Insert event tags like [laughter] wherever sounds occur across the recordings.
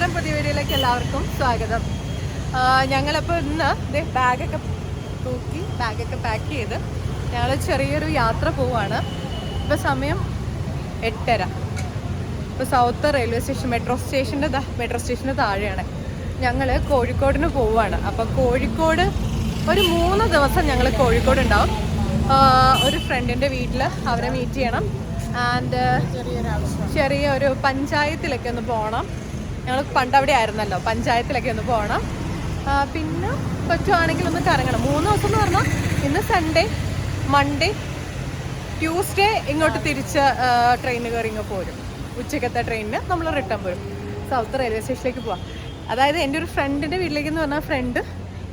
നമസ്കാരം പുതിയ വീഡിയോയിലേക്ക് എല്ലാവർക്കും സ്വാഗതം. ഞങ്ങളപ്പോൾ ഇന്ന് ദേ ബാഗൊക്കെ തൂക്കി ബാഗൊക്കെ പാക്ക് ചെയ്ത് ഞങ്ങൾ ചെറിയൊരു യാത്ര പോവാണ്. ഇപ്പോൾ സമയം എട്ടര. ഇപ്പോൾ സൗത്ത് റെയിൽവേ സ്റ്റേഷൻ മെട്രോ സ്റ്റേഷന്റെ മെട്രോ സ്റ്റേഷന്റെ താഴെയാണ്. ഞങ്ങൾ കോഴിക്കോടിന് പോവുകയാണ് അപ്പോൾ കോഴിക്കോട് ഒരു മൂന്ന് ദിവസം ഞങ്ങൾ കോഴിക്കോട് ഉണ്ടാവും. ഒരു ഫ്രണ്ടിന്റെ വീട്ടിൽ അവരെ മീറ്റ് ചെയ്യണം. ആൻഡ് ചെറിയൊരു ചെറിയൊരു പഞ്ചായത്തിലൊക്കെ ഒന്ന് പോകണം ഞങ്ങൾ പണ്ട് അവിടെ ആയിരുന്നല്ലോ. പഞ്ചായത്തിലൊക്കെ ഒന്ന് പോകണം പിന്നെ പറ്റുവാണെങ്കിൽ ഒന്ന് കറങ്ങണം. മൂന്ന് ദിവസം എന്ന് പറഞ്ഞാൽ ഇന്ന് സൺഡേ മൺഡേ ട്യൂസ്ഡേ ഇങ്ങോട്ട് തിരിച്ച് ട്രെയിൻ കയറി ഇങ്ങ് പോരും. ഉച്ചക്കത്തെ ട്രെയിനിന് നമ്മൾ റിട്ടേൺ പോരും സൗത്ത് റെയിൽവേ സ്റ്റേഷനിലേക്ക് പോവാം. അതായത് എന്റെ ഒരു ഫ്രണ്ടിന്റെ വീട്ടിലേക്ക് എന്ന് പറഞ്ഞാൽ ഫ്രണ്ട്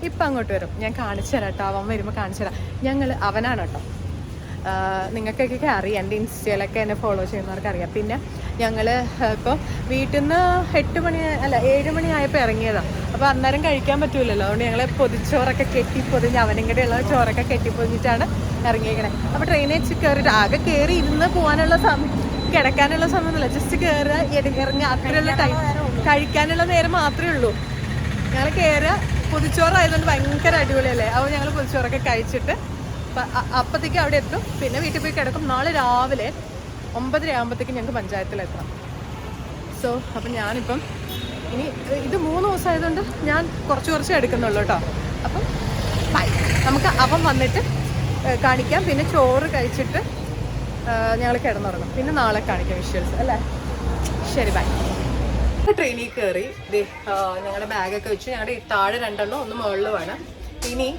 ഇപ്പം അങ്ങോട്ട് വരും. ഞാൻ കാണിച്ചു തരാം കേട്ടോ അവൻ വരുമ്പോൾ കാണിച്ചു തരാം. ഞങ്ങൾ അവനാണ് കേട്ടോ നിങ്ങൾക്കൊക്കെ അറിയാം. എന്റെ ഇൻസ്റ്റയിലൊക്കെ എന്നെ ഫോളോ ചെയ്യുന്നവർക്ക് അറിയാം. പിന്നെ ഞങ്ങൾ ഇപ്പോൾ വീട്ടിൽ നിന്ന് എട്ട് മണി അല്ല ഏഴ് മണി ആയപ്പോൾ ഇറങ്ങിയതാണ് അപ്പോൾ അന്നേരം കഴിക്കാൻ പറ്റൂലല്ലോ. അതുകൊണ്ട് ഞങ്ങൾ പൊതിച്ചോറൊക്കെ കെട്ടി പൊതിഞ്ഞ് അവനും കൂടെയുള്ള ചോറൊക്കെ കെട്ടി പൊതിഞ്ഞിട്ടാണ് ഇറങ്ങിയേക്കണേ. അപ്പോൾ ട്രെയിനിൽ വെച്ച് കയറിയിട്ട് ആകെ കയറി ഇരുന്ന് പോകാനുള്ള സമയം കിടക്കാനുള്ള സമയമൊന്നുമില്ല. ജസ്റ്റ് കയറുക ഇറങ്ങുക. അത്രയുള്ള ടൈം കഴിക്കാനുള്ള നേരം മാത്രമേ ഉള്ളൂ. ഞങ്ങൾ കയറുക പൊതിച്ചോറായതുകൊണ്ട് ഭയങ്കര അടിപൊളിയല്ലേ? അപ്പോൾ ഞങ്ങൾ പൊതിച്ചോറൊക്കെ കഴിച്ചിട്ട് പ- അ- അവിടെ എത്തും. പിന്നെ വീട്ടിൽ പോയി കിടക്കും. നാളെ രാവിലെ ഒമ്പതര ആകുമ്പോഴത്തേക്കും ഞങ്ങൾക്ക് പഞ്ചായത്തിലെത്തണം സോ അപ്പം ഞാനിപ്പം ഇനി ഇത് മൂന്ന് ദിവസമായതുകൊണ്ട് ഞാൻ കുറച്ച് കുറച്ച് എടുക്കുന്നുള്ളൂ കേട്ടോ അപ്പം ബൈ നമുക്ക് അപ്പം വന്നിട്ട് കാണിക്കാം. പിന്നെ ചോറ് കഴിച്ചിട്ട് ഞങ്ങൾ കിടന്നുറങ്ങും. പിന്നെ നാളെ കാണിക്കാം വിഷ്വൽസ് അല്ലേ? ശരി ബൈ ട്രെയിനിൽ കയറി ഞങ്ങളുടെ ബാഗൊക്കെ വെച്ച് ഞങ്ങളുടെ താഴെ രണ്ടെണ്ണം ഒന്ന് മുകളിലുമാണ് ഇനി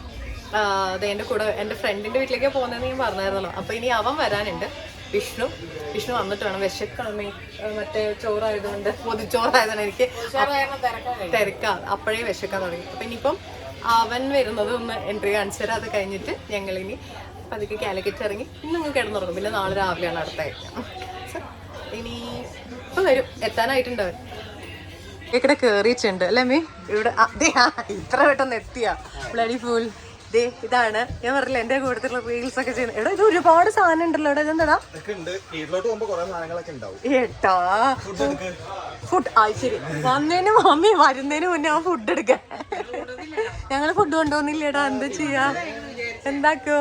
എന്റെ കൂടെ എന്റെ ഫ്രണ്ടിന്റെ വീട്ടിലേക്ക് പോകുന്നതെന്ന് ഞാൻ പറഞ്ഞായിരുന്നല്ലോ. അപ്പോൾ ഇനി അവൻ വരാനുണ്ട്. വിഷ്ണു വിഷ്ണു വന്നിട്ട് വേണം. വിശക്കണം മീ മറ്റേ ചോറായതുകൊണ്ട്. പൊതിച്ചോറായതുകൊണ്ട് എനിക്ക് തിരക്കാ. അപ്പോഴേ വിശക്കാൻ തുടങ്ങി. അപ്പം ഇനിയിപ്പം അവൻ വരുന്നത് ഒന്ന് എൻട്രി കാണിച്ചു തരാം. അത് കഴിഞ്ഞിട്ട് ഞങ്ങൾ ഇനി പതുക്കെ കാലിക്കറ്റ് ഇറങ്ങി ഇന്ന് കിടന്നുറങ്ങും. പിന്നെ നാളെ രാവിലെയാണ് അടുത്ത ഇനി ഇപ്പം വരും. എത്താനായിട്ടുണ്ട് അവൻ. ഇവിടെ കേറിയിട്ടുണ്ട്. അല്ലേ മീ ഇവിടെ ഇത്ര പെട്ടെന്ന് എത്തിയാ. ബ്ലഡി ഫുൾ ദേ ഇതാണ്. ഞാൻ പറഞ്ഞില്ല എന്റെ കൂട്ടത്തിലുള്ള റീൽസ് ഒക്കെ ചെയ്യുന്നത് എടാ ഇത് ഒരുപാട് സാധനം ഉണ്ടല്ലോ എടാ ഇതെന്താടാ? ഏട്ടാ. ഫുഡ് ആ ശരി. വന്നതിന് മമ്മി വരുന്നതിന് മുന്നേ ആ ഫുഡ് എടുക്കാൻ ഞങ്ങൾ ഫുഡ് കൊണ്ടുപോകുന്നില്ലേടാ എന്താ ചെയ്യാ? എന്താക്കോ?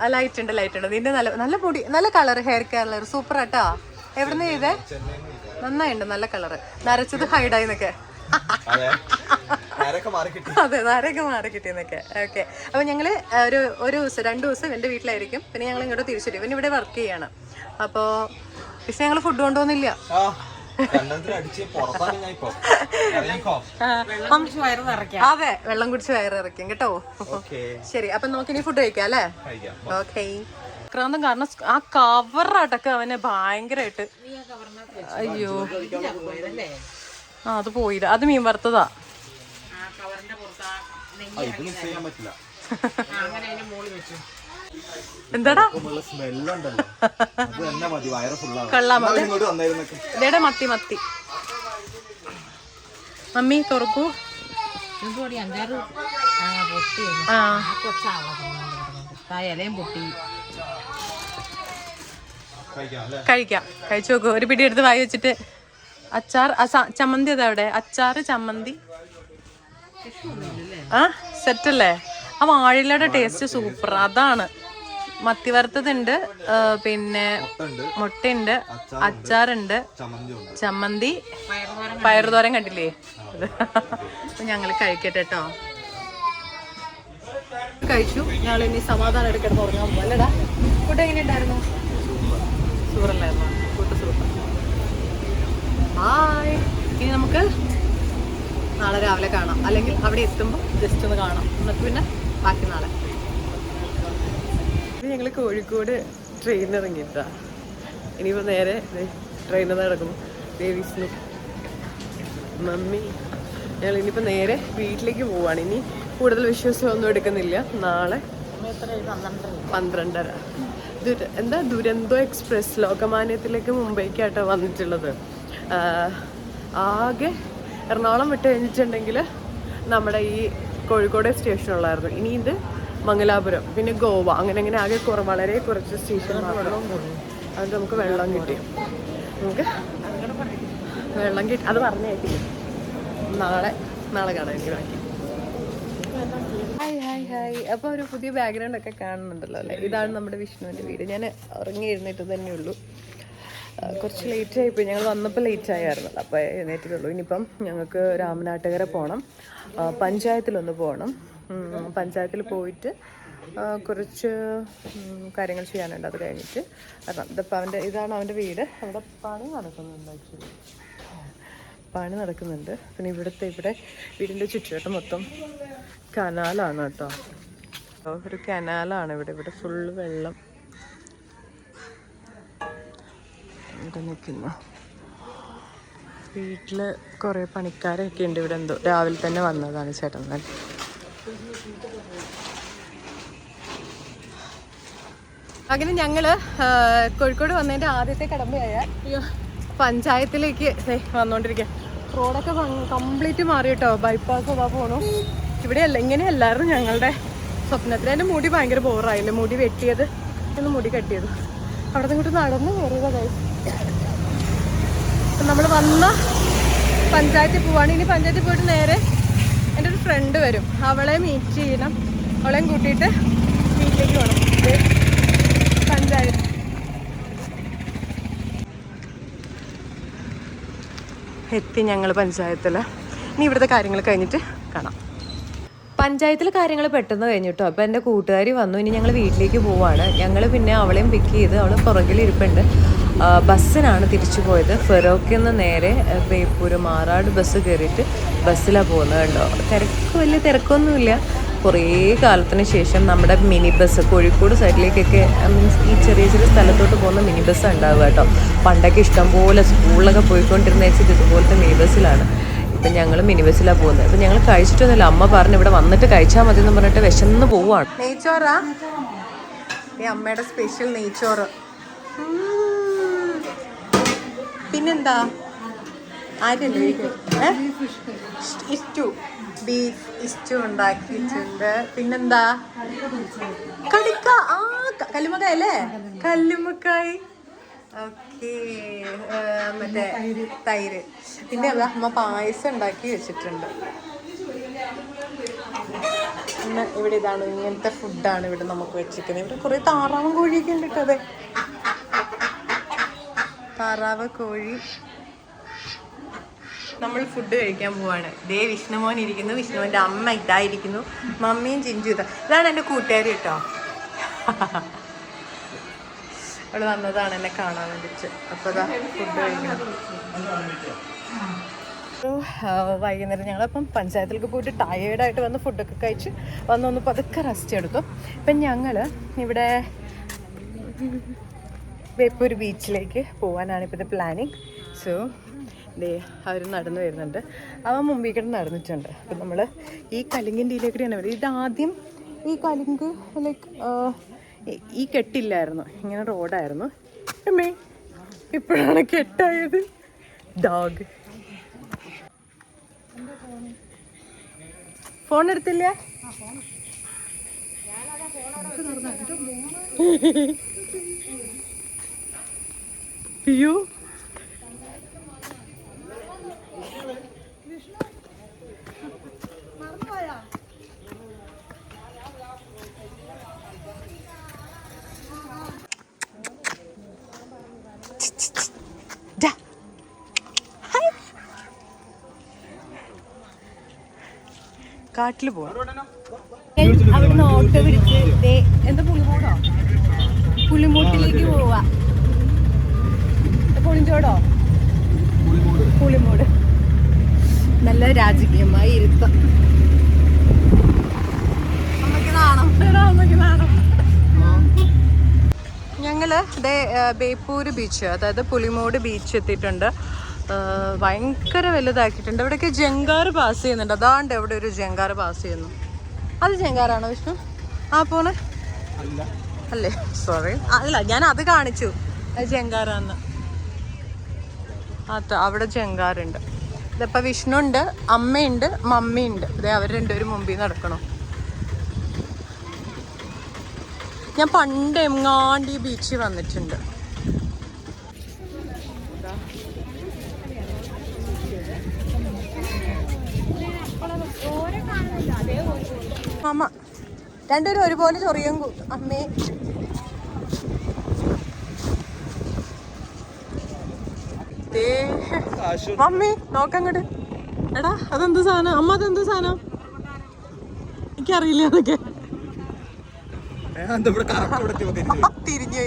ആ ലൈറ്റ് ഉണ്ട് ലൈറ്റ് ഉണ്ട്. നിന്റെ നല്ല നല്ല പൊടി നല്ല കളർ ഹെയർ കളർ സൂപ്പർ ആട്ടാ എവിടുന്ന് ചെയ്തേ? നന്നായിണ്ട് നല്ല കളറ് നരച്ചത് ഹൈഡായി എന്നൊക്കെ അതെ നേരൊക്കെ മാറി കിട്ടിയെന്നൊക്കെ. ഓക്കെ അപ്പൊ ഞങ്ങൾ ഒരു ഒരു ദിവസം രണ്ടു ദിവസം എന്റെ വീട്ടിലായിരിക്കും. പിന്നെ ഞങ്ങൾ ഇങ്ങോട്ട് തിരിച്ചു വരും. ഇവൻ ഇവിടെ വർക്ക് ചെയ്യാണ്. അപ്പോൾ പക്ഷെ ഞങ്ങൾ ഫുഡ് കൊണ്ടുവന്നില്ല. അതെ വെള്ളം കുടിച്ച് വയറിറക്കും കേട്ടോ? ഓക്കെ ശരി അപ്പൊ നമുക്ക് ഇനി ഫുഡ് കഴിക്കാം അല്ലേ? ഓക്കെ ക്രാന്തം കാരണം ആ കവർ അടക്കം അവനെ ഭയങ്കരമായിട്ട് അയ്യോ. ആ അത് പോയില്ല. അത് മീൻ വറുത്തതാ. ഇത് മിസ് ചെയ്യാൻ പറ്റില്ല. എന്താടാ? കൊള്ളാം. ഇതേടെ മത്തി മത്തി. മമ്മി തുറക്കൂ. അഞ്ചാറ് ആ പൊട്ടി. ആ. ആ കൊച്ചാളെ ആ ഇലയും പൊട്ടി. കഴിക്കാം കഴിച്ചു നോക്കൂ. ഒരു പിടി എടുത്ത് വായി വെച്ചിട്ട്. അച്ചാർ ചമ്മന്തി അതാ അവിടെ? അച്ചാറ് ചമ്മന്തി. ആ സെറ്റ് അല്ലേ ആ വാഴയിലയുടെ ടേസ്റ്റ് സൂപ്പർ അതാണ്. മത്തി വറുത്തതുണ്ട് പിന്നെ മുട്ടുണ്ട് മുട്ടയുണ്ട് അച്ചാറുണ്ട് ചമ്മന്തി ഉണ്ട് ചമ്മന്തി പയറുതോരൻ കണ്ടില്ലേ? അപ്പൊ ഞങ്ങൾ കഴിക്കട്ടെ കേട്ടോ കഴിച്ചു. ഞങ്ങൾ ഇനി സമാധാനം എടുക്കണം ഉറങ്ങാൻ പോകും അല്ലടാ ഫുഡ് എങ്ങനെയുണ്ടായിരുന്നു? സൂപ്പറല്ലായിരുന്നു? ഫുഡ് സൂപ്പർ ഹായ് ഇനി നമുക്ക് നാളെ രാവിലെ കാണാം. അല്ലെങ്കിൽ അവിടെ എത്തുമ്പോൾ ജസ്റ്റ് ഒന്ന് കാണാം. എന്നിട്ട് പിന്നെ ബാക്കി നാളെ. ഞങ്ങൾ കോഴിക്കോട് ട്രെയിനിൽ ഇറങ്ങിയിട്ടാ ഇനിയിപ്പോൾ നേരെ ട്രെയിനിൽ നടക്കുന്നു. ദേ മമ്മി. ഞങ്ങൾ ഇനിയിപ്പോൾ നേരെ വീട്ടിലേക്ക് പോവാണ്. ഇനി കൂടുതൽ വിശ്വാസമൊന്നും എടുക്കുന്നില്ല. നാളെ പന്ത്രണ്ടര. എന്താ? ദുരന്തോ എക്സ്പ്രസ് ലോകമാന്യത്തിലേക്ക് മുംബൈക്കാട്ടോ വന്നിട്ടുള്ളത്. ആകെ എറണാകുളം വിട്ട് കഴിഞ്ഞിട്ടുണ്ടെങ്കിൽ നമ്മുടെ ഈ കോഴിക്കോട് സ്റ്റേഷനുള്ളായിരുന്നു ഇനി ഇത് മംഗലാപുരം പിന്നെ ഗോവ അങ്ങനെ അങ്ങനെ ആകെ കുറവ് വളരെ കുറച്ച് സ്റ്റേഷൻ അതുകൊണ്ട് നമുക്ക് വെള്ളം കിട്ടി. നമുക്ക് വെള്ളം കിട്ടി. അത് പറഞ്ഞേക്കി നാളെ നാളെ കാണാം. എനിക്ക് ബാക്കി ഹായ് ഹായ് ഹായ്. അപ്പോൾ ഒരു പുതിയ ബാക്ക്ഗ്രൗണ്ട് ഒക്കെ കാണുന്നുണ്ടല്ലോ അല്ലേ? ഇതാണ് നമ്മുടെ വിഷ്ണുവിന്റെ വീട്. ഞാൻ ഉറങ്ങി എഴുന്നേറ്റ് തന്നെയുള്ളൂ കുറച്ച് ലേറ്റ് ആയിപ്പോയി. ഞങ്ങൾ വന്നപ്പോൾ ലേറ്റ് ആയിരുന്നു അപ്പോൾ എഴുന്നേറ്റിട്ടുള്ളൂ. ഇനിയിപ്പം ഞങ്ങൾക്ക് രാമനാട്ടുകര പോകണം പഞ്ചായത്തിലൊന്ന് പോകണം പഞ്ചായത്തിൽ പോയിട്ട് കുറച്ച് കാര്യങ്ങൾ ചെയ്യാനുണ്ട്. അത് കഴിഞ്ഞിട്ട് കാരണം ഇതിപ്പോൾ അവന്റെ ഇതാണ് അവന്റെ വീട്. അവിടെ പണി നടക്കുന്നുണ്ട് ആക്ച്വലി പണി നടക്കുന്നുണ്ട്. പിന്നെ ഇവിടുത്തെ ഇവിടെ വീടിന്റെ ചുറ്റുവട്ടം മൊത്തം കനാലാണ് കേട്ടോ. ഒരു കനാലാണ് ഇവിടെ. ഇവിടെ ഫുള്ള് വെള്ളം. ഇവിടെ നിൽക്കുന്നു. വീട്ടിൽ കുറേ പണിക്കാരൊക്കെ ഉണ്ട് ഇവിടെ എന്തോ. രാവിലെ തന്നെ വന്നതാണ് ചേട്ടൻ തന്നെ. അങ്ങനെ ഞങ്ങൾ കോഴിക്കോട് വന്നതിന്റെ ആദ്യത്തെ കടമ്പയായ പഞ്ചായത്തിലേക്ക് വന്നുകൊണ്ടിരിക്കുക റോഡൊക്കെ കംപ്ലീറ്റ് മാറി കേട്ടോ ബൈപ്പാസ് അതാ പോണു. ഇവിടെയല്ല ഇങ്ങനെയല്ലായിരുന്നു ഞങ്ങളുടെ സ്വപ്നത്തിൽ എന്റെ മുടി ഭയങ്കര ബോറായില്ലേ മുടി വെട്ടിയത്. എന്ന് മുടി കെട്ടിയത്. അവിടെ നിന്ന് ഇങ്ങോട്ട് നടന്ന് കയറിയതായി നമ്മൾ വന്ന പഞ്ചായത്തിൽ പോവാണ്. ഇനി പഞ്ചായത്തിൽ പോയിട്ട് നേരെ എന്റെ ഒരു ഫ്രണ്ട് വരും. അവളെ മീറ്റ് ചെയ്യണം. അവളെയും കൂട്ടിയിട്ട് വീട്ടിലേക്ക് പോകണം പഞ്ചായത്ത്. എത്തി ഞങ്ങൾ പഞ്ചായത്തിൽ ഇനി ഇവിടുത്തെ കാര്യങ്ങൾ കഴിഞ്ഞിട്ട് കാണാം. പഞ്ചായത്തിൽ കാര്യങ്ങൾ പെട്ടെന്ന് കഴിഞ്ഞിട്ടോ. അപ്പോൾ എന്റെ കൂട്ടുകാരി വന്നു ഇനി ഞങ്ങൾ വീട്ടിലേക്ക് പോവാണ്. ഞങ്ങൾ പിന്നെ അവളെയും പിക്ക് ചെയ്ത് അവൾ പുറകിൽ ഇരിപ്പുണ്ട്. ബസ്സിനാണ് തിരിച്ചു പോയത്. ഫെറോക്കിൽ നിന്ന് നേരെ ബേപ്പൂർ മാറാട് ബസ് കയറിയിട്ട് ബസ്സിലാണ് പോകുന്നത് കേട്ടോ തിരക്ക് വലിയ തിരക്കൊന്നുമില്ല. കുറേ കാലത്തിന് ശേഷം നമ്മുടെ മിനി ബസ് കോഴിക്കോട് സൈഡിലേക്കൊക്കെ മീൻസ് ഈ ചെറിയ ചെറിയ സ്ഥലത്തോട്ട് പോകുന്ന മിനി ബസ് ഉണ്ടാവുക കേട്ടോ. പണ്ടൊക്കെ ഇഷ്ടംപോലെ സ്കൂളിലൊക്കെ പോയിക്കൊണ്ടിരുന്ന വെച്ചിട്ട് ഇതുപോലത്തെ മിനി ബസ്സിലാണ്. ഇപ്പം ഞങ്ങൾ മിനി ബസ്സിലാണ് പോകുന്നത്. അപ്പം ഞങ്ങൾ കഴിച്ചിട്ടൊന്നുമില്ല. അമ്മ പറഞ്ഞു ഇവിടെ വന്നിട്ട് കഴിച്ചാൽ മതി എന്ന് പറഞ്ഞിട്ട് വിശന്ന് പോവാണ്. അമ്മയുടെ സ്പെഷ്യൽ നെയ്ച്ചോറ്. പിന്നെന്താ? ബീഫ് പിന്നെന്താ? കടിക്ക. ആ ക- കല്ലുമ്മക്കായ അല്ലേ കല്ലുമ്മക്കായ് ഓക്കെ മറ്റേ തൈര്. പിന്നെ അത് അമ്മ പായസം ഉണ്ടാക്കി വെച്ചിട്ടുണ്ട്. പിന്നെ ഇവിടെ ഇതാണ് ഇങ്ങനത്തെ ഫുഡാണ് ഇവിടെ നമുക്ക് വെച്ചിരിക്കുന്നത്. ഇവിടെ കുറേ താറാവും കോഴിയൊക്കെ ഉണ്ട് കേട്ടോ അതെ. താറാവ് കോഴി. നമ്മൾ ഫുഡ് കഴിക്കാൻ പോവാണ്. ദേ വിഷ്ണുമോൻ ഇരിക്കുന്നു. വിഷ്ണുവിന്റെ അമ്മ ഇതായിരിക്കുന്നു. മമ്മിയും ചിഞ്ചു ഇതാ. ഇതാണ് എന്റെ കൂട്ടുകാരി കേട്ടോ. [laughs] അവൾ വന്നതാണ് എന്നെ കാണാൻ വേണ്ടിട്ട്. അപ്പൊ അതാ ഫുഡ് കഴിക്കണം വൈകുന്നേരം ഞങ്ങളപ്പം പഞ്ചായത്തിലേക്ക് പോയിട്ട് ടയേർഡായിട്ട് വന്ന് ഫുഡൊക്കെ കഴിച്ച് വന്ന് ഒന്ന് പതുക്കെ റെസ്റ്റ് എടുത്തു ഇപ്പം ഞങ്ങൾ ഇവിടെ ബേപ്പൂർ ബീച്ചിലേക്ക് പോകാനാണ് ഇപ്പോഴത്തെ പ്ലാനിങ് സോ ദേ അവർ നടന്നു വരുന്നുണ്ട്. അവൻ മുമ്പിൽ കിടന്ന് നടന്നിട്ടുണ്ട്. അപ്പം നമ്മൾ ഈ കലിങ്ങിന്റെ തന്നെ വരും. ഇതാദ്യം ഈ കലിങ്ക് ലൈക്ക് ഈ കെട്ടില്ലായിരുന്നു. ഇങ്ങനെ റോഡായിരുന്നു. അമ്മേ ഇപ്പോഴാണ് കെട്ടായത്. ഡോഗ് ഫോൺ എടുത്തില്ല? [laughs] അയ്യോ. കാട്ടിൽ പോവാം. അവിടുന്ന് ഓട്ടോ പിടിച്ച് എന്താ പുളിമൂടോ? പുളിമൂട്ടിലേക്ക് പോവാ. പുളിഞ്ചോടോ? പുളിമൂട്. നല്ല രാജകീയമായി ഇരുത്തം. ഞങ്ങൾ ബേപ്പൂര് ബീച്ച് അതായത് പുലിമൂട് ബീച്ച് എത്തിയിട്ടുണ്ട്. ഭയങ്കര വലുതാക്കിയിട്ടുണ്ട്. ഇവിടെയൊക്കെ ജങ്കാറ് പാസ് ചെയ്യുന്നുണ്ട്. അതാണ്ട് എവിടെ ഒരു ജങ്കാറ് പാസ് ചെയ്യുന്നു. അത് ജങ്കാറാണോ വിഷ്ണു? ആ പോണേ. അല്ലേ. സോറി അല്ല ഞാൻ അത് കാണിച്ചു. അത് ജങ്കാറാന്ന്. അത് അവിടെ ജങ്കാറുണ്ട്. ഇതിപ്പോൾ വിഷ്ണു ഉണ്ട് അമ്മയുണ്ട് മമ്മിയുണ്ട്. അതെ അവർ രണ്ടുപേരും മുമ്പിൽ നടക്കണം. ഞാൻ പണ്ട് എങ്ങാണ്ട് ഈ ബീച്ചിൽ വന്നിട്ടുണ്ട്. മാമ രണ്ടുപേരും ഒരുപോലെ ചൊറിയും അമ്മേ. അമ്മേ. മമ്മി നോക്കങ്ങോട്ട് എടാ അതെന്ത് സാധനം? അമ്മ അതെന്ത് സാധനം? എനിക്കറിയില്ല അതൊക്കെ. തിരിഞ്ഞു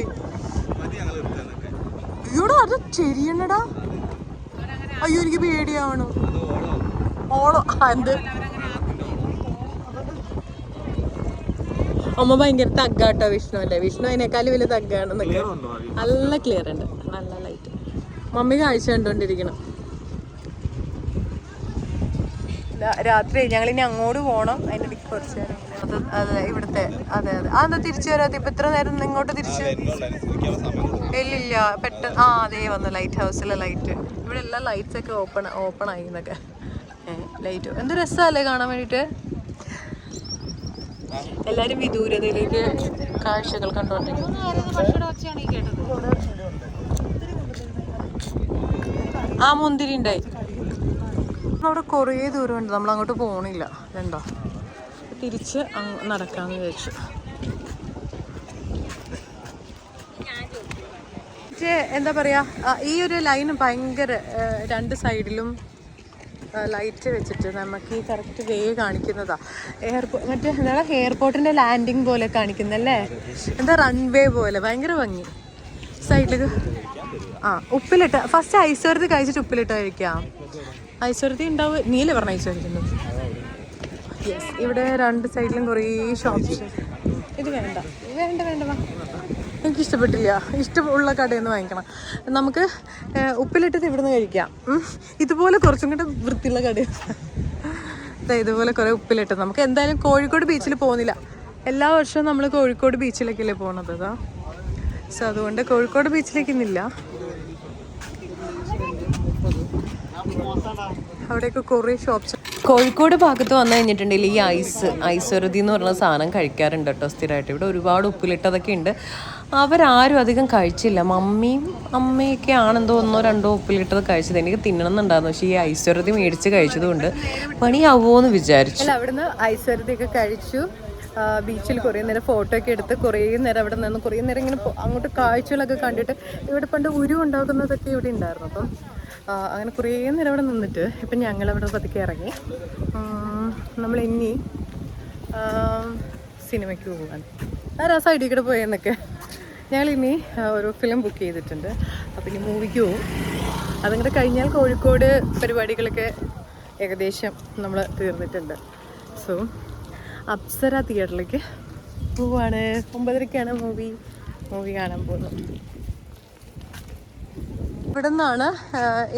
അയ്യോടാ അത് ചെരിയണടാ. അയ്യോ എനിക്ക് പേടിയാവണു. ഓളോ? എന്ത്? അമ്മ ഭയങ്കര തഗ്ഗാട്ടോ വിഷ്ണുവിന്റെ അല്ലേ വിഷ്ണു അതിനേക്കാളും വലിയ തഗ്ഗാണെന്നൊക്കെ നല്ല ക്ലിയർ ഉണ്ട്. നല്ല ലൈറ്റ് മമ്മി കാഴ്ച കണ്ടുകൊണ്ടിരിക്കണം രാത്രി ഞങ്ങൾ ഇനി അങ്ങോട്ട് പോകണം അതിന്റെ ഇടയ്ക്ക് കുറച്ച് നേരം. അത് അതെ ഇവിടുത്തെ അതെ അതെ. ആ എന്താ തിരിച്ചു വരാ. ഇപ്പൊ ഇത്ര നേരം ഇങ്ങോട്ട് തിരിച്ചു ഇല്ലില്ല പെട്ടെന്ന് ആ അതേ വന്നു ലൈറ്റ് ഹൗസിലെ ലൈറ്റ് ഇവിടെ എല്ലാ ലൈറ്റ്സ് ഒക്കെ ഓപ്പൺ ഓപ്പൺ ആയി എന്നൊക്കെ. ലൈറ്റ് എന്ത് രസമല്ലേ കാണാൻ വേണ്ടിയിട്ട്? എല്ലാരും വിദൂരതയിലേക്ക് കാഴ്ചകൾ കേട്ടത് ആ മുന്തിരി ഉണ്ടായി അവിടെ കുറേ ദൂരമുണ്ട്. നമ്മൾ അങ്ങോട്ട് പോണില്ല. രണ്ടോ തിരിച്ച് നടക്കാന്ന് വിചാരിച്ചു. എന്താ പറയാ? ഈ ഒരു ലൈൻ ഭയങ്കര രണ്ട് സൈഡിലും ലൈറ്റ് വെച്ചിട്ട് നമുക്ക് ഈ കറക്റ്റ് വേ കാണിക്കുന്നതാ. എയർപോർട്ട് മറ്റേ എന്താ എയർപോർട്ടിന്റെ ലാൻഡിങ് പോലെ കാണിക്കുന്നല്ലേ? എന്താ റൺവേ പോലെ ഭയങ്കര ഭംഗി. സൈഡിലേക്ക് ആ ഉപ്പിലിട്ട് ഫസ്റ്റ് ഐശ്വര്യത്തി കഴിച്ചിട്ട് ഉപ്പിലിട്ട് കഴിക്കാം. ഐശ്വര്യത്തി ഉണ്ടാവും നീല പറഞ്ഞ ഐശ്വര്യക്കുന്നത് യെസ് ഇവിടെ രണ്ട് സൈഡിലും കുറേ ഷോപ്സ് ഇത് വേണ്ട. വേണ്ട വേണ്ട വാ. എനിക്ക് ഇഷ്ടപ്പെട്ടില്ല. ഇഷ്ടമുള്ള കടയിൽ നിന്ന് വാങ്ങിക്കണം. നമുക്ക് ഉപ്പിലിട്ടത് ഇവിടുന്ന് കഴിക്കാം. ഇതുപോലെ കുറച്ചും കൂടെ വൃത്തിയുള്ള കടയിൽ ഇതുപോലെ കുറേ ഉപ്പിലിട്ടത് നമുക്ക് എന്തായാലും കോഴിക്കോട് ബീച്ചിൽ പോകുന്നില്ല. എല്ലാ വർഷവും നമ്മൾ കോഴിക്കോട് ബീച്ചിലേക്കല്ലേ പോകുന്നത് അതാ സോ അതുകൊണ്ട് കോഴിക്കോട് ബീച്ചിലേക്ക് ഇന്നില്ല. അവിടെയൊക്കെ കുറേ ഷോപ്സ് കോഴിക്കോട് ഭാഗത്ത് വന്നു കഴിഞ്ഞിട്ടുണ്ടെങ്കിൽ ഈ ഐസ് ഐസ്വരതി എന്ന് പറയുന്ന സാധനം കഴിക്കാറുണ്ട് കേട്ടോ സ്ഥിരമായിട്ട്. ഇവിടെ ഒരുപാട് ഉപ്പിലിട്ടതൊക്കെ ഉണ്ട്. അവരാരും അധികം കഴിച്ചില്ല. മമ്മിയും അമ്മയൊക്കെ ആണെന്തോ ഒന്നോ രണ്ടോ ഉപ്പിലിട്ടത് കഴിച്ചത് എനിക്ക് തിന്നണം എന്നുണ്ടായിരുന്നു പക്ഷേ ഈ ഐശ്വര്യതി മേടിച്ച് കഴിച്ചതുകൊണ്ട് പണിയാവോ എന്ന് വിചാരിച്ചു അവിടുന്ന് ഐശ്വരതിയൊക്കെ കഴിച്ചു. ബീച്ചിൽ കുറേ നേരം ഫോട്ടോ ഒക്കെ എടുത്ത് കുറേ നേരം അവിടെ നിന്ന് കുറേ നേരം ഇങ്ങനെ അങ്ങോട്ട് കാഴ്ചകളൊക്കെ കണ്ടിട്ട് ഇവിടെ പണ്ട് ഉരു ഉണ്ടാക്കുന്നതൊക്കെ ഇവിടെ ഉണ്ടായിരുന്നു. അപ്പം അങ്ങനെ കുറേ നേരം അവിടെ നിന്നിട്ട് ഇപ്പം ഞങ്ങൾ അവിടെ പതുക്കെ ഇറങ്ങി. നമ്മൾ ഇനി സിനിമയ്ക്ക് പോകാൻ ആ രസമായിട്ട് ഇവിടെ പോയെന്നൊക്കെ. ഇനി ഒരു ഫിലിം ബുക്ക് ചെയ്തിട്ടുണ്ട്. അപ്പം ഇനി മൂവിക്ക് പോവും. അതങ്ങനെ കഴിഞ്ഞാൽ കോഴിക്കോട് പരിപാടികളൊക്കെ ഏകദേശം നമ്മൾ തീർന്നിട്ടുണ്ട്. സോ അപ്സര തിയേറ്ററിലേക്ക് പോവാണ്. ഒമ്പതരയ്ക്കാണ് മൂവി മൂവി കാണാൻ പോകുന്നത്. ഇവിടെ നിന്നാണ്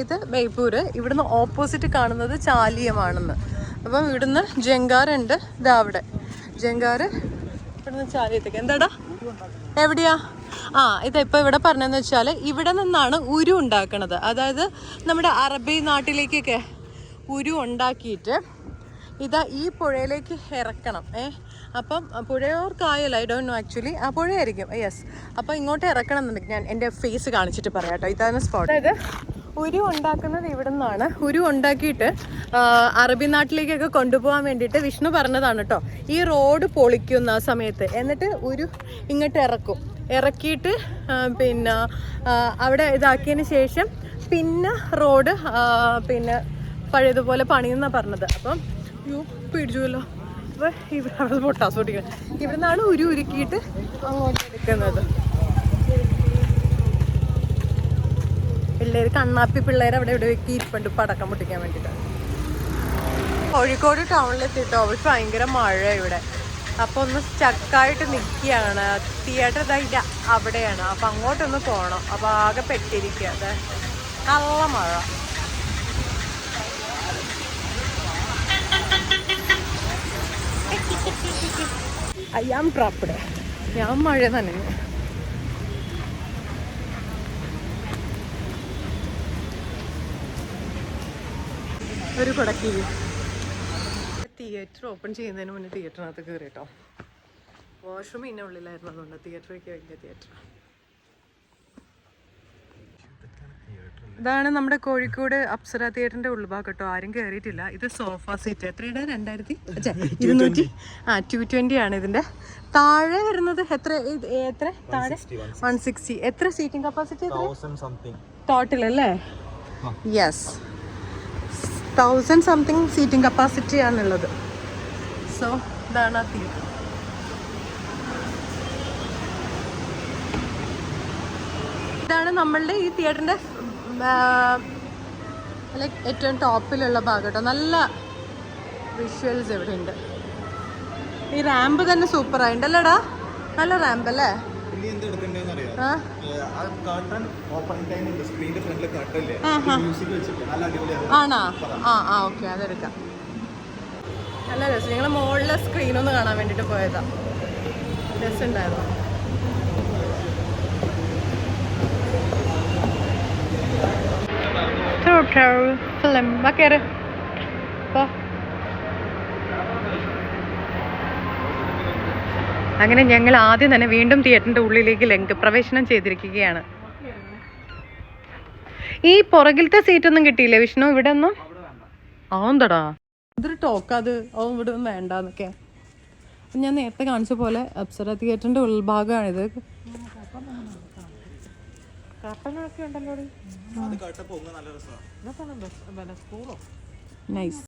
ഇത് ബേപ്പൂര്. ഇവിടുന്ന് ഓപ്പോസിറ്റ് കാണുന്നത് ചാലിയമാണെന്ന്. അപ്പം ഇവിടുന്ന് ജങ്കാറുണ്ട്. ഇതാ അവിടെ. ഇവിടുന്ന് ചാലിയത്തേക്ക്. എന്താടാ? എവിടെയാ? ആ ഇതിപ്പോൾ ഇവിടെ പറഞ്ഞതെന്ന് വെച്ചാൽ ഇവിടെ നിന്നാണ് ഉരു ഉണ്ടാക്കണത്. അതായത് നമ്മുടെ അറബി നാട്ടിലേക്കൊക്കെ ഉരു ഉണ്ടാക്കിയിട്ട് ഇതാ ഈ പുഴയിലേക്ക് ഇറക്കണം. ഏ അപ്പം പുഴയോർക്കായല്ല ഐ ഡോണ്ട് നോ ആക്ച്വലി. ആ പുഴയായിരിക്കും. യെസ്. അപ്പം ഇങ്ങോട്ട് ഇറക്കണം എന്നുണ്ടെങ്കിൽ ഞാൻ എന്റെ ഫേസ് കാണിച്ചിട്ട് പറയാം കേട്ടോ. ഇതാണ് സ്പോട്ട്. അതായത് ഉരു ഉണ്ടാക്കുന്നത് ഇവിടെ നിന്നാണ്. ഉരു ഉണ്ടാക്കിയിട്ട് അറബി നാട്ടിലേക്കൊക്കെ കൊണ്ടുപോകാൻ വേണ്ടിയിട്ട് വിഷ്ണു പറഞ്ഞതാണ് കേട്ടോ. ഈ റോഡ് പൊളിക്കുന്ന സമയത്ത്. എന്നിട്ട് ഉരു ഇങ്ങോട്ട് ഇറക്കും. ഇറക്കിയിട്ട് പിന്നെ അവിടെ ഇതാക്കിയതിന് ശേഷം പിന്നെ റോഡ് പിന്നെ പഴയതുപോലെ പണിയെന്നാണ് പറഞ്ഞത്. അപ്പം യു പിടിച്ചുവല്ലോ അപ്പോൾ ഇവിടെ അവിടെ പൊട്ടാസ് പൊട്ടിക്കണം. ഇവിടെ നിന്നാണ് ഉരു ഉരുക്കിയിട്ട് അങ്ങോട്ട് എടുക്കുന്നത്. പിള്ളേർ കണ്ണാപ്പി പിള്ളേർ അവിടെ ഇവിടെ വെക്കി ഇരിപ്പുണ്ട്. പടക്കം പൊട്ടിക്കാൻ വേണ്ടിയിട്ട്. കോഴിക്കോട് ടൗണിലെത്തിട്ടോ പക്ഷെ ഭയങ്കര മഴ ഇവിടെ. അപ്പോൾ ഒന്ന് സ്റ്റക്കായിട്ട് നിൽക്കുകയാണ്. തിയേറ്റർ ഇതായിട്ട് അവിടെയാണ്. അപ്പോൾ അങ്ങോട്ടൊന്ന് പോകണം അപ്പോൾ ആകെ പെട്ടിരിക്കുക. അതെ നല്ല മഴ. I am trapped. ഞാൻ മഴ നനഞ്ഞു. ഒരു കുടക്കിരി തിയേറ്റർ ഓപ്പൺ ചെയ്യുന്നതിന് മുന്നേ തിയേറ്ററിനകത്ത് കയറി കേട്ടോ വാഷ്റൂം ഇന്ന ഉള്ളിലായിരുന്നു അതുകൊണ്ട് തിയേറ്ററൊക്കെ വലിയ തിയേറ്റർ ഇതാണ് നമ്മുടെ കോഴിക്കോട് അപ്സര തിയേറ്ററിന്റെ ഉൾഭാഗം കേട്ടോ ആരും കയറിയിട്ടില്ല. ഇത് സോഫ സീറ്റ്. എത്രയുടെ? രണ്ടായിരത്തി? ഇരുന്നൂറ്റി ആ ടു ട്വന്റി ആണ് ഇതിന്റെ. താഴെ വരുന്നത് എത്ര? എത്ര? താഴെ? വൺ സിക്സ്റ്റി എത്ര സീറ്റിംഗ് കപ്പാസിറ്റി ടോട്ടൽ അല്ലേ? Yes thousand something seating capacity ആണുള്ളത്. സോ ഇതാണ് ആ തിയേറ്റർ ഇതാണ് നമ്മളുടെ ഈ തിയേറ്ററിന്റെ ലൈക്ക് ഏറ്റവും ടോപ്പിലുള്ള ഭാഗം കേട്ടോ. നല്ല വിഷ്വൽസ് ഇവിടെ ഉണ്ട്. ഈ റാമ്പ് തന്നെ സൂപ്പറായിട്ടുണ്ട് അല്ലേടാ നല്ല റാമ്പ് അല്ലേ? ആ? ആ കർട്ടൻ ഓപ്പൺ ടൈം ഉണ്ട് സ്ക്രീനിന്റെ കർട്ടൻ ഇല്ലേ? മ്യൂസിക് വെച്ചിട്ട്. നല്ല അടിപൊളിയാണ് ആണോ? ആ ആ ഓക്കെ അതെടുക്കാം. നല്ല രസം. ഞങ്ങൾ മുകളിലെ സ്ക്രീനൊന്ന് കാണാൻ വേണ്ടിയിട്ട് പോയതാ. രസമുണ്ടായിരുന്നു. ഫിലിം കയറ് അങ്ങനെ ഞങ്ങൾ ആദ്യം തന്നെ വീണ്ടും തിയേറ്ററിന്റെ ഉള്ളിലേക്ക് ലംഘപ്രവേശനം ചെയ്തിരിക്കുകയാണ്. ഈ പുറകിലത്തെ സീറ്റ് ഒന്നും കിട്ടിയില്ലേ വിഷ്ണു? ഇവിടെ ഒന്നും? ആന്തടാ ഇതൊരു ടോക്ക് അത്. അവൻ ഇവിടെ ഒന്നും വേണ്ടെന്നൊക്കെ. അപ്പം ഞാൻ നേരത്തെ കാണിച്ച പോലെ അപ്സര തിയേറ്ററിന്റെ ഉൾഭാഗമാണിത്. നൈസ്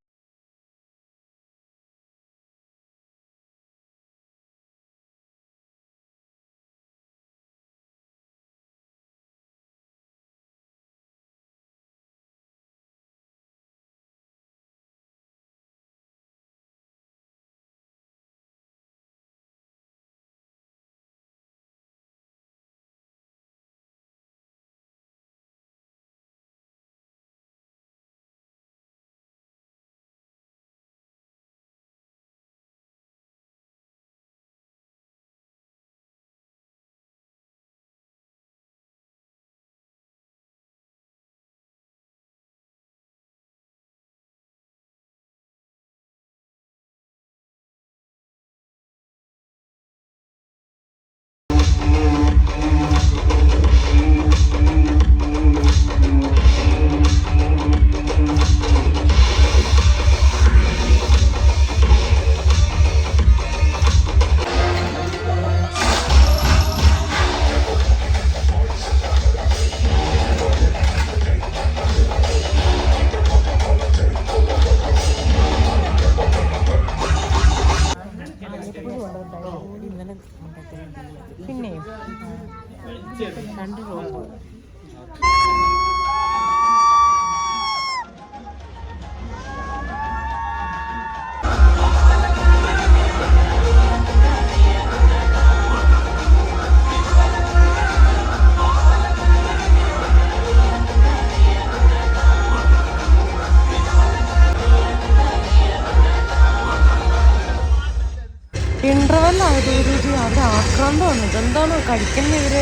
ഇന്റർവെൽ ആയതോടുകൂടി അവിടെ ആക്രാന്തം വന്നത് എന്താണോ കഴിക്കുന്ന ഇവർ?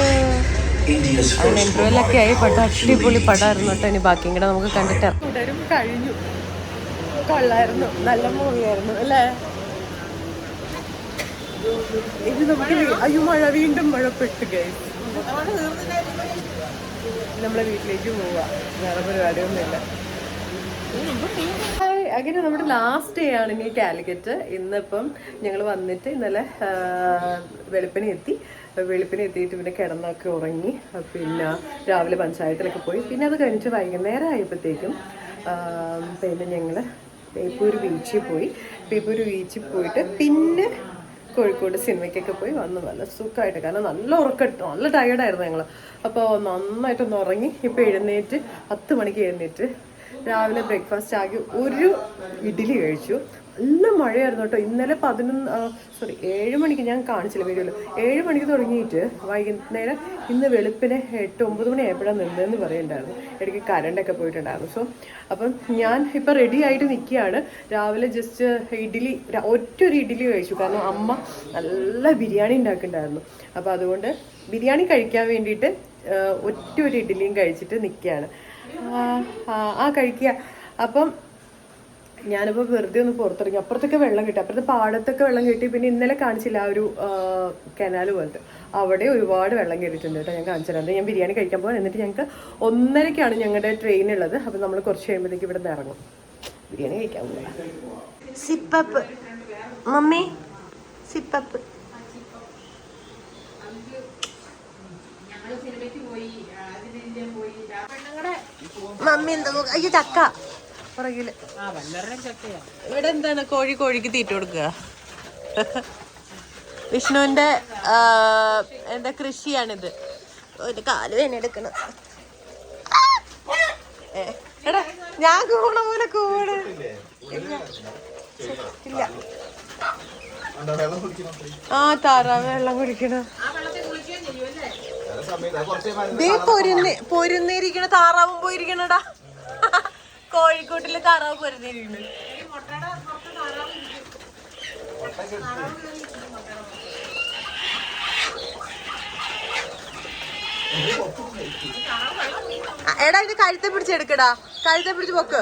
അങ്ങനെ ഇന്റർവെൽ ഒക്കെ ആയി. പടം അടിപൊളി പടമായിരുന്നു കേട്ടോ. ഇനി ബാക്കിയും കൂടെ നമുക്ക് കണ്ടിട്ട് തുടരും കഴിഞ്ഞു. കൊള്ളായിരുന്നു. നല്ല മൂവിയായിരുന്നു അല്ലേ? ഇത് നമുക്ക് അയ്യോ മഴ വീണ്ടും മഴ പെട്ട് ഗൈസ് നമ്മളെ വീട്ടിലേക്ക് പോവാ. വേറെ പരിപാടിയൊന്നുമില്ല. അങ്ങനെ നമ്മുടെ ലാസ്റ്റ് ഡേ ആണ് ഇനി കാലിക്കറ്റ്. ഇന്നിപ്പം ഞങ്ങൾ വന്നിട്ട് ഇന്നലെ വെളുപ്പിനെ എത്തി. വെളുപ്പിനെ എത്തിയിട്ട് പിന്നെ കിടന്നൊക്കെ ഉറങ്ങി. പിന്നെ രാവിലെ പഞ്ചായത്തിലൊക്കെ പോയി. പിന്നെ അത് കഴിഞ്ഞിട്ട് വൈകുന്നേരം ആയപ്പോഴത്തേക്കും പിന്നെ ഞങ്ങൾ ബേപ്പൂർ ബീച്ചിൽ പോയി. ബേപ്പൂർ ബീച്ചിൽ പോയിട്ട് പിന്നെ കോഴിക്കോട് സിനിമയ്ക്കൊക്കെ പോയി വന്ന്. നല്ല സുഖമായിട്ട്. കാരണം നല്ല ഉറക്കെട്ടു. നല്ല ടയേർഡായിരുന്നു ഞങ്ങൾ അപ്പോൾ നന്നായിട്ടൊന്ന് ഉറങ്ങി. ഇപ്പോൾ എഴുന്നേറ്റ് പത്ത് മണിക്ക് എഴുന്നേറ്റ് രാവിലെ ബ്രേക്ക്ഫാസ്റ്റ് ആക്കി ഒരു ഇഡ്ഡലി കഴിച്ചു. നല്ല മഴയായിരുന്നു കേട്ടോ. ഇന്നലെ പതിനൊന്ന് സോറി ഏഴ് മണിക്ക് ഞാൻ കാണിച്ചില്ല വീഡിയോയിൽ ഏഴ് മണിക്ക് തുടങ്ങിയിട്ട് വൈകുന്നേരം ഇന്ന് വെളുപ്പിനെ എട്ട് ഒമ്പത് മണി ആയപ്പോഴാണ് നിന്നതെന്ന് പറയുന്നുണ്ടായിരുന്നു. ഇടയ്ക്ക് കരണ്ടൊക്കെ പോയിട്ടുണ്ടായിരുന്നു. സോ അപ്പം ഞാൻ ഇപ്പം റെഡി ആയിട്ട് നിൽക്കുകയാണ്. രാവിലെ ജസ്റ്റ് ഇഡ്ഡലി ഒറ്റൊരു ഇഡ്ഡലി കഴിച്ചു. കാരണം അമ്മ നല്ല ബിരിയാണി ഉണ്ടാക്കുന്നുണ്ടായിരുന്നു. അപ്പോൾ അതുകൊണ്ട് ബിരിയാണി കഴിക്കാൻ വേണ്ടിയിട്ട് ഒറ്റ ഒരു ഇഡ്ഡലിയും കഴിച്ചിട്ട് നിൽക്കുകയാണ്. ആ, കഴിക്കുക അപ്പം ഞാനിപ്പോൾ വെറുതെ ഒന്ന് പുറത്തിറങ്ങി. അപ്പുറത്തൊക്കെ വെള്ളം കിട്ടി. അപ്പുറത്തെ പാടത്തൊക്കെ വെള്ളം കിട്ടി. പിന്നെ ഇന്നലെ കാണിച്ചില്ല ആ ഒരു കനാൽ പോലത്തെ. അവിടെ ഒരുപാട് വെള്ളം കയറിയിട്ടുണ്ട് കേട്ടോ. ഞാൻ കാണിച്ചു ഞാൻ ബിരിയാണി കഴിക്കാൻ പോകാൻ എന്നിട്ട് ഞങ്ങൾക്ക് ഒന്നരക്കാണ് ഞങ്ങളുടെ ട്രെയിൻ ഉള്ളത്. അപ്പം നമ്മൾ കുറച്ച് കഴിയുമ്പോഴത്തേക്ക് ഇവിടെ നിന്ന് ഇറങ്ങും. ബിരിയാണി കഴിക്കാൻ പോകാം സിപ്പപ്പ്. Mummy sip up. മമ്മി എന്താ നോക്ക- അയ്യോ ചക്ക. പുറകിൽ. ഇവിടെ എന്താണ് കോഴി കോഴിക്ക് തീറ്റ കൊടുക്കുക? വിഷ്ണുവിന്റെ എന്താ കൃഷിയാണിത്. ഒരു കാൽ തന്നെ എടുക്കണം. എടാ ഞാൻ കൂണ പോലെ കൂട്. ഇല്ല. ആ താറാവ് വെള്ളം കുടിക്കണം ആ വെള്ളത്തിൽ കുളിക്കുകയും ചെയ്യുമല്ലേ ചില സമയത്ത് അത് കുറച്ച് മരുന്ന് ദേ പൊരുന്ന് പൊരുന്നിരിക്കണ താറാവും പോയിരിക്കണടാ. കോഴിക്കോട്ടിൽ താറാവ് പൊരുന്നിരിക്കണ്. എടാ ഇത് കഴുത്തെ പിടിച്ചെടുക്കടാ കഴുത്തെ പിടിച്ച് പൊക്ക്.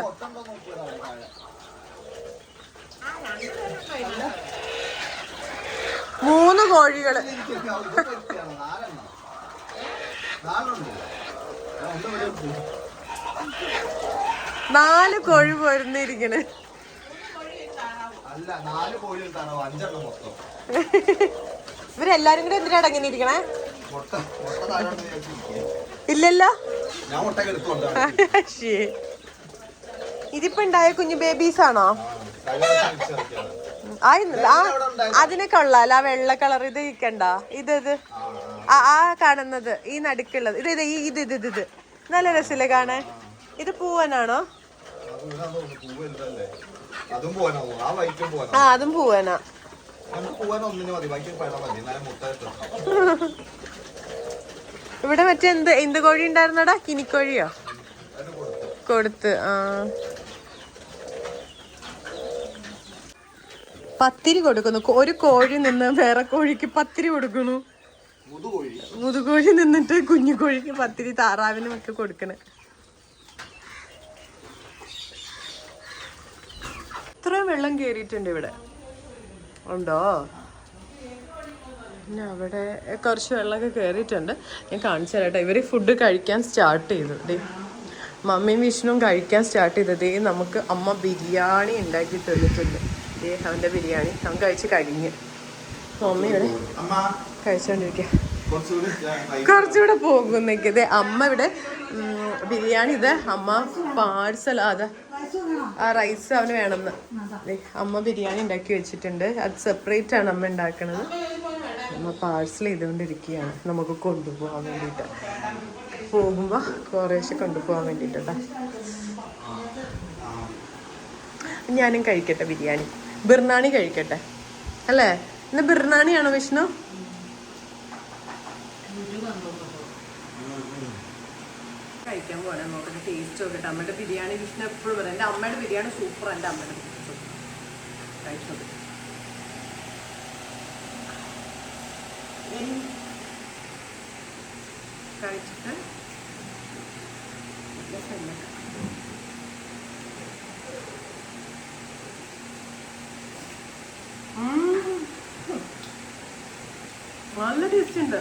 മൂന്ന് കോഴികൾ. നാല് കോഴി പോരുന്നിരിക്കണ്. ഇവരെല്ലാരും കൂടെ എന്തിനാ അടങ്ങിയിരിക്കണേ മുട്ട മുട്ട താഴെ ഉണ്ട് ഇല്ലല്ലോ. ഇതിപ്പോ ഉണ്ടായ കുഞ്ഞു ബേബീസ് ആണോ? അതിനൊക്കെ കൊള്ളാല ആ വെള്ള കളർ ഇത് ഇരിക്കണ്ട. ഇത് ഇത്. ആ ആ കാണുന്നത് ഈ നടുക്കുള്ളത്. ഇത് ഇത് ഈ ഇത് ഇത് ഇത് ഇത്. നല്ല രസമില്ലേ കാണാൻ? ഇത് പൂവനാണോ? ആ അതും പൂവനാ. ഇവിടെ മറ്റേ എന്ത് എന്ത് കോഴി ഉണ്ടായിരുന്നടാ? കിനിക്കോഴിയോ? കൊടുത്തു ആ. പത്തിരി കൊടുക്കുന്നു. ഒരു കോഴി നിന്ന് വേറെ കോഴിക്ക് പത്തിരി കൊടുക്കുന്നു. മുതുകോഴി. നിന്നിട്ട് കുഞ്ഞു കോഴിക്ക് പത്തിരി താറാവിനും ഒക്കെ കൊടുക്കണേ. ഇത്രയും വെള്ളം കേറിയിട്ടുണ്ട് ഇവിടെ. ഉണ്ടോ? പിന്നെ അവിടെ കുറച്ച് വെള്ളമൊക്കെ കയറിയിട്ടുണ്ട് ഞാൻ കാണിച്ചു തരാം കേട്ടോ. ഇവർ ഫുഡ് കഴിക്കാൻ സ്റ്റാർട്ട് ചെയ്തു. ഡേ മമ്മിയും വിഷ്ണുവും കഴിക്കാൻ സ്റ്റാർട്ട് ചെയ്തത് നമുക്ക് അമ്മ ബിരിയാണി ഉണ്ടാക്കി തന്നിട്ടുണ്ട്. ദേ അവന്റെ ബിരിയാണി. അവൻ കഴിച്ച് കഴിഞ്ഞ്. മമ്മിയുടെ കഴിച്ചുകൊണ്ടിരിക്കുക കുറച്ചുകൂടി പോകുന്നേക്ക് ഇത് അമ്മ ഇവിടെ ബിരിയാണി ഇത് അമ്മ പാഴ്സൽ അതെ ആ റൈസ് അവന് വേണമെന്ന് അമ്മ ബിരിയാണി ഉണ്ടാക്കി വെച്ചിട്ടുണ്ട്. അത് സെപ്പറേറ്റ് ആണ് അമ്മ ഉണ്ടാക്കണത്. അമ്മ പാഴ്സൽ ചെയ്തുകൊണ്ടിരിക്കുകയാണ്. നമുക്ക് കൊണ്ടുപോകാൻ വേണ്ടിയിട്ട്. പോകുമ്പോൾ കുറേശ്ശെ കൊണ്ടുപോകാൻ വേണ്ടിയിട്ടാ ഞാനും കഴിക്കട്ടെ ബിരിയാണി. ബിർണാണി കഴിക്കട്ടെ. അല്ലേ? ഇന്ന് ബിർണാണിയാണോ വിഷ്ണു? കഴിക്കാൻ പോലെ നോക്കട്ടെ ടേസ്റ്റ് നോക്കട്ടെ അമ്മയുടെ ബിരിയാണി വിഷ്ണു എപ്പോഴും പറയാം എന്റെ അമ്മയുടെ ബിരിയാണി സൂപ്പർ എന്റെ അമ്മയുടെ കഴിച്ചത് കഴിച്ചിട്ട് ഉം. നല്ല ടേസ്റ്റ് ഉണ്ട്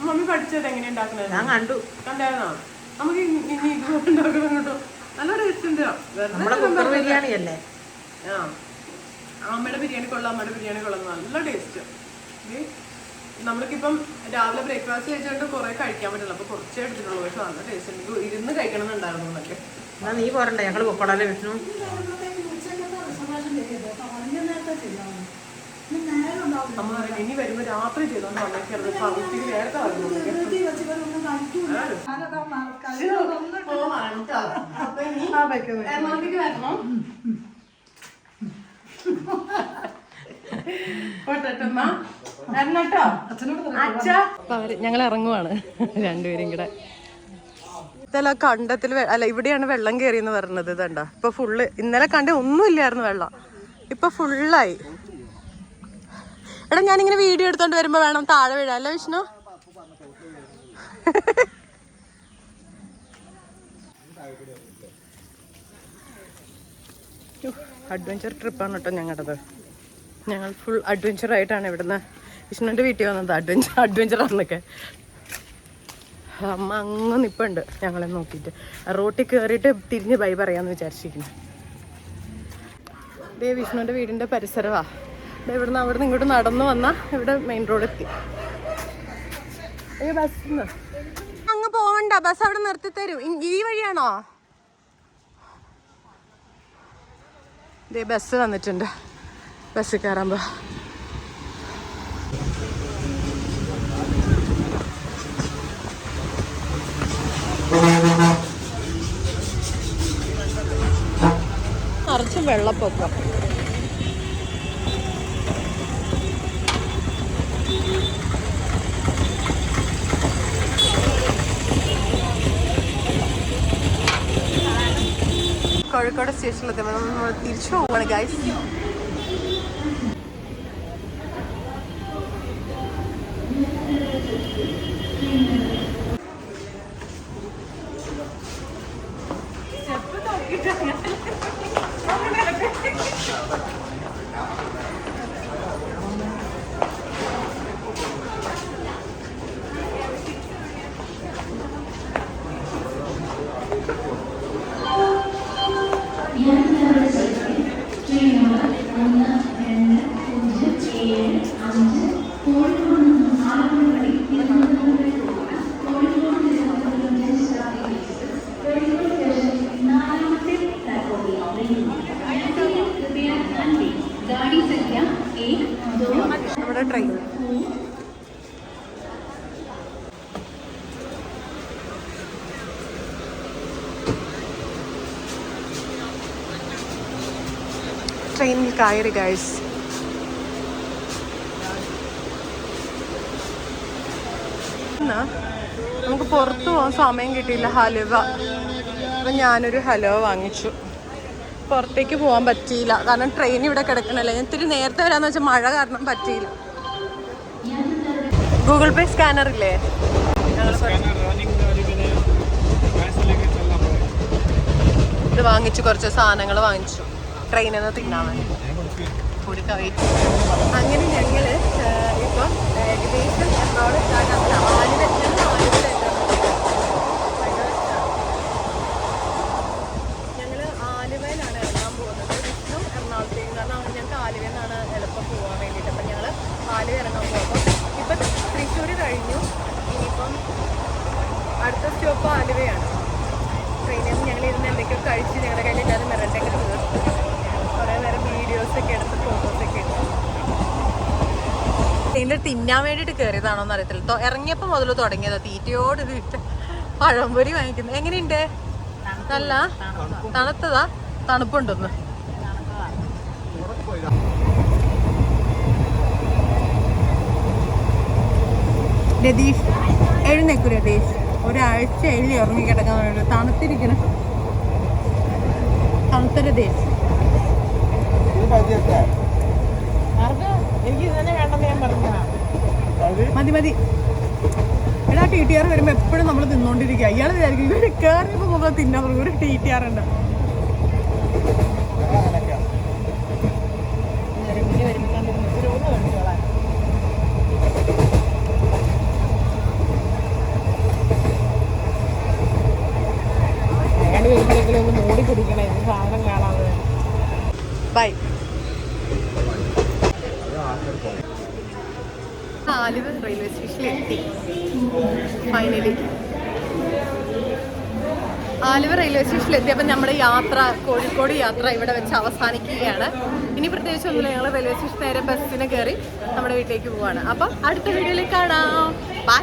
മമ്മി പഠിച്ചത് എങ്ങനെ ഉണ്ടാക്കുന്നത് ഞാൻ കണ്ടു. കണ്ടായിരുന്നോ? നമുക്ക് ഇനി ഇനി ഇത് ഉണ്ടാക്കണം കേട്ടോ. നല്ല ടേസ്റ്റ് ഉണ്ട്. നമ്മുടെ കുക്കർ ബിരിയാണി അല്ലേ? ആ. അമ്മയുടെ ബിരിയാണി കൊള്ളാം അമ്മയുടെ ബിരിയാണി കൊള്ളാം. നല്ല ടേസ്റ്റ് നമ്മൾക്കിപ്പം രാവിലെ ബ്രേക്ക്ഫാസ്റ്റ് കഴിച്ചുകൊണ്ട് കുറെ കഴിക്കാൻ പറ്റില്ല. അപ്പൊ കുറച്ചേ എടുത്തിട്ടുള്ളൂ. പക്ഷെ നല്ല ടേസ്റ്റ് ഉണ്ട്. ഇരുന്ന് കഴിക്കണം എന്നുണ്ടായിരുന്നു എന്നൊക്കെ എന്നാ നീ പോരണ്ടേ? ഞങ്ങൾ പൊക്കോളാലേ വിഷ്ണു? അമ്മ പറയുന്നത് ഇനി വരുമ്പോ രാത്രി ചെയ്തോണ്ട് വന്നേക്കരുത്. പകുതി നേരത്തെ ഞങ്ങൾ ഇറങ്ങുവാണ് രണ്ടുപേരും കൂടെ. ഇതെല്ലാം കണ്ടത്തിൽ അല്ല ഇവിടെയാണ് വെള്ളം കയറിയെന്ന് പറഞ്ഞത് ഇതണ്ട. ഇപ്പൊ ഫുള്ള് ഇന്നലെ കണ്ട ഒന്നും ഇല്ലായിരുന്നു വെള്ളം. ഇപ്പൊ ഫുള്ളായി എടാ ഞാനിങ്ങനെ വീഡിയോ എടുത്തോണ്ട് വരുമ്പോ വേണം താഴെ വീഴാം അല്ലേ വിഷ്ണു? അഡ്വഞ്ചർ ട്രിപ്പാണ് കേട്ടോ ഞങ്ങളുടേത് ഞങ്ങൾ ഫുൾ അഡ്വഞ്ചർ ആയിട്ടാണ് ഇവിടുന്ന് വിഷ്ണുവിന്റെ വീട്ടിൽ വന്നത്. അഡ്വഞ്ചർ അഡ്വഞ്ചർ ആണെന്നൊക്കെ അമ്മ അങ്ങ് നിപ്പുണ്ട് ഞങ്ങളെ നോക്കിയിട്ട്. റോട്ടിൽ കയറിയിട്ട് തിരിഞ്ഞ് ബൈ പറയാമെന്ന് വിചാരിച്ചിരിക്കുന്നു. ദേ വിഷ്ണുവിന്റെ വീടിന്റെ പരിസരവാ. ഇവിടുന്ന് അവിടുന്ന് ഇങ്ങോട്ട് നടന്നു വന്നാൽ ഇവിടെ മെയിൻ റോഡ് എത്തി. അയ്യോ ബസ് അങ്ങ് പോകണ്ട ബസ് അവിടെ നിർത്തി തരും. ഈ വഴിയാണോ? ഇതേ ബസ് വന്നിട്ടുണ്ട്. ബസ് കയറുമ്പോ നിറച്ചും വെള്ളപ്പൊക്കം. കോഴിക്കോട് സ്റ്റേഷനിലെത്തുമ്പോൾ നമ്മൾ തിരിച്ചു പോവാണ് ഗൈസ് നമ്മുടെ ട്രെയിൻ ട്രെയിനിൽ കയറി ഗൈസ് നമുക്ക് പുറത്തു പോകാൻ സമയം കിട്ടിയില്ല. ഹലുവ. അപ്പം ഞാനൊരു ഹലുവ വാങ്ങിച്ചു. പുറത്തേക്ക് പോകാൻ പറ്റിയില്ല. കാരണം ട്രെയിൻ ഇവിടെ കിടക്കണല്ലേ. ഇത്തിരി നേരത്തെ വരാമെന്ന് വെച്ചാൽ മഴ കാരണം പറ്റിയില്ല. ഗൂഗിൾ പേ സ്കാനർ ഇല്ലേ? ഇത് വാങ്ങിച്ചു കുറച്ച് സാധനങ്ങൾ വാങ്ങിച്ചു. ട്രെയിനിൽ നിന്ന് തിന്നാൻ വേണ്ടി. അങ്ങനെ ഞങ്ങൾ ഇപ്പം ഏകദേശം എറണാകുളം എത്താൻ ആലുവെത്തുന്ന ഞങ്ങൾ ആലുവയിലാണ് ഇറങ്ങാൻ പോകുന്നത് വിഷ്ണു എറണാകുളത്തേക്ക് കാരണം ഞങ്ങൾക്ക് ആലുവയിൽ നിന്നാണ് എളുപ്പം പോകാൻ വേണ്ടിയിട്ട് അപ്പം ഞങ്ങൾ ആലുവ ഇറങ്ങാൻ പോകും ഇപ്പം തൃശ്ശൂർ കഴിഞ്ഞു ഇനിയിപ്പം അടുത്ത സ്റ്റോപ്പ് ആലുവയാണ് ട്രെയിനിൽ നിന്ന് ഞങ്ങൾ ഇരുന്ന് എന്തൊക്കെയോ കഴിച്ച് ഞങ്ങളുടെ കയ്യിൽ ഇല്ലാതെ മിറണ്ടൊക്കെ തീർത്തു കുറേ നേരം വീഡിയോസൊക്കെ എടുത്ത് ഫോട്ടോസൊക്കെ എടുത്തു ട്രെയിനിൽ തിന്നാൻ വേണ്ടിയിട്ട് കയറിയതാണോ എന്ന് അറിയത്തില്ല ഇറങ്ങിയപ്പോൾ മുതൽ തുടങ്ങിയതാ. തീറ്റയോട് തീറ്റ പഴംപൊരി വാങ്ങിക്കുന്നു. എങ്ങനെയുണ്ട്? നല്ല? തണുത്തതാ? തണുപ്പുണ്ടെന്ന്. രതീഷ് എഴുന്നേക്കു രതീഷ്. ഒരാഴ്ച എഴുതി ഉറങ്ങി കിടക്കാൻ തണുത്തിരിക്കണം. തണുത്ത രതീഷ്. എനിക്ക് ഇതന്നെ വേണ്ടെന്ന് ഞാൻ പറഞ്ഞതാ മതി മതി. എടാ ടി ടി ആർ വരുമ്പോൾ എപ്പോഴും നമ്മൾ തിന്നോണ്ടിരിക്കുക. ഇയാൾ വിചാരിക്കും ഇവർ കയറിയപ്പോൾ പോകുമ്പോൾ തിന്നാൻ പറയും. ഒരു ടി ടി ആർ ഉണ്ട് അയാൾ വരുമ്പോഴേക്കും ഒന്ന് മൂടി കുടിക്കണേ ഇത് സാധനം കാണാതെ ബൈ ആലുവ റെയിൽവേ സ്റ്റേഷനിൽ എത്തി ഫൈനലി ആലുവ റെയിൽവേ സ്റ്റേഷനിൽ എത്തി അപ്പം നമ്മുടെ യാത്ര കോഴിക്കോട് യാത്ര ഇവിടെ വെച്ച് അവസാനിക്കുകയാണ്. ഇനി പ്രത്യേകിച്ച് ഒന്നുമില്ല ഞങ്ങൾ റെയിൽവേ സ്റ്റേഷൻ നേരെ ബസ്സിന് കയറി നമ്മുടെ വീട്ടിലേക്ക് പോവാണ്. അപ്പം അടുത്ത വീഡിയോയിൽ കാണാം. ബൈ